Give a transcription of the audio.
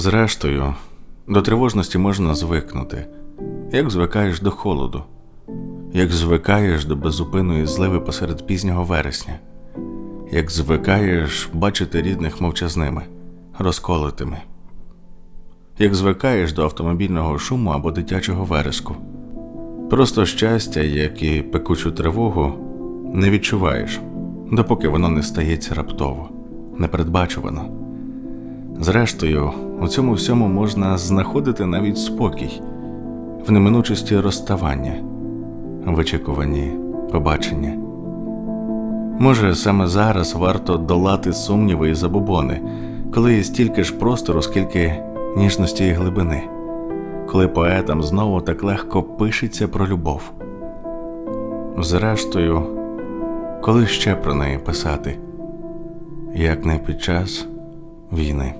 Зрештою, до тривожності можна звикнути, як звикаєш до холоду, як звикаєш до безупинної зливи посеред пізнього вересня, як звикаєш бачити рідних мовчазними, розколотими, як звикаєш до автомобільного шуму або дитячого вереску. Просто щастя, як і пекучу тривогу, не відчуваєш, допоки воно не стається раптово, непередбачувано. Зрештою, у цьому всьому можна знаходити навіть спокій, в неминучості розставання, в очікуванні побачення. Може, саме зараз варто долати сумніви і забобони, коли є стільки ж простору, скільки ніжності і глибини, коли поетам знову так легко пишеться про любов. Зрештою, коли ще про неї писати, як не під час війни.